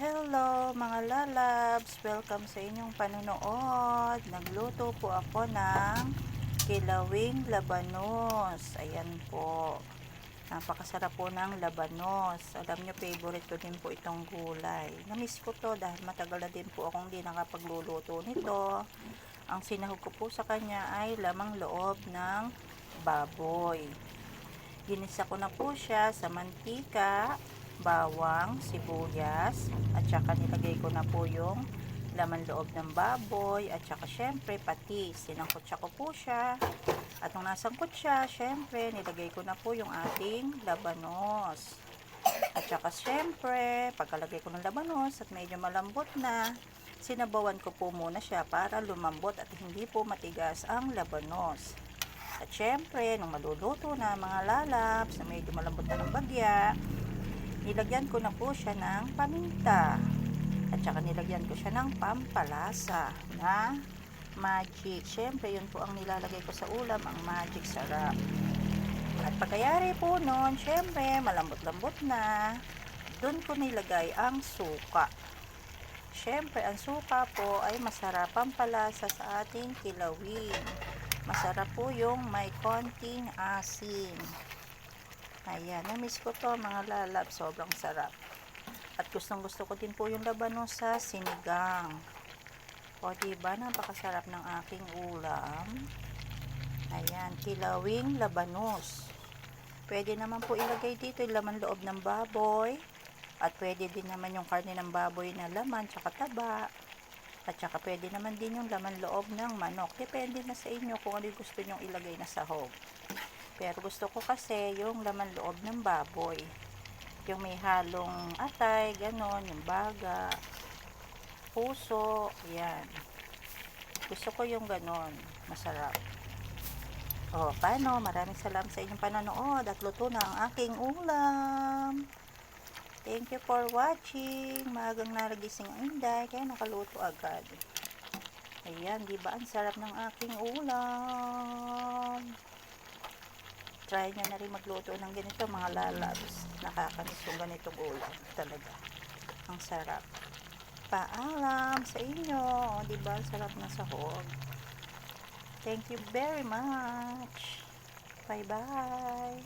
Hello mga lalabs! Welcome sa inyong panonood. Nagluto po ako ng kilawing labanos. Ayan po. Napakasarap po ng labanos. Alam nyo, favorite ko din po itong gulay. Namiss ko to dahil matagal na din po akong di nakapagluluto nito. Ang sinahog ko po sa kanya ay lamang loob ng baboy. Ginisa ko na po siya sa mantika, bawang, sibuyas, at saka nilagay ko na po yung laman loob ng baboy, at saka syempre patis. Sinangkot ko po siya. At nung nasangkot siya, syempre nilagay ko na po yung ating labanos. At saka syempre, pagkalagay ko ng labanos at medyo malambot na, sinabawan ko po muna siya para lumambot at hindi po matigas ang labanos. At syempre, nung maluluto na mga lalabs na medyo malambot na ng bagya, nilagyan ko na po siya ng paminta. At saka nilagyan ko siya ng pampalasa na magic. Syempre, yun po ang nilalagay ko sa ulam, ang magic sarap. At pagkayari po nun, syempre, malambot-lambot na, doon ko nilagay ang suka. Syempre, ang suka po ay masarap pampalasa sa ating kilawin. Masarap po yung may konting asin. Ayan, namiss ko to mga lalab. Sobrang sarap. At gustong gusto ko din po yung labanos sa sinigang. O diba, napakasarap ng aking ulam. Ayan, kilawing labanos. Pwede naman po ilagay dito yung laman loob ng baboy. At pwede din naman yung karne ng baboy na laman, tsaka taba. At saka pwede naman din yung laman loob ng manok. Depende na sa inyo kung ano gusto nyong ilagay na sahog. Pero gusto ko kasi yung laman loob ng baboy. Yung may halong atay, ganon, yung baga, puso, yan. Gusto ko yung ganon. Masarap. O, paano? Maraming salamat sa inyong panonood at luto na ang aking ulam. Thank you for watching. Maagang naragising ang inday, kaya nakaluto agad. Ayan, di ba? Ang sarap ng aking ulam try nyo na rin magluto ng ganito mga lalabs. Nakakamiss yung ganitong ulam. Talaga. Ang sarap. Paalam sa inyo. O, diba? Sarap na sa sahog. Thank you very much. Bye-bye.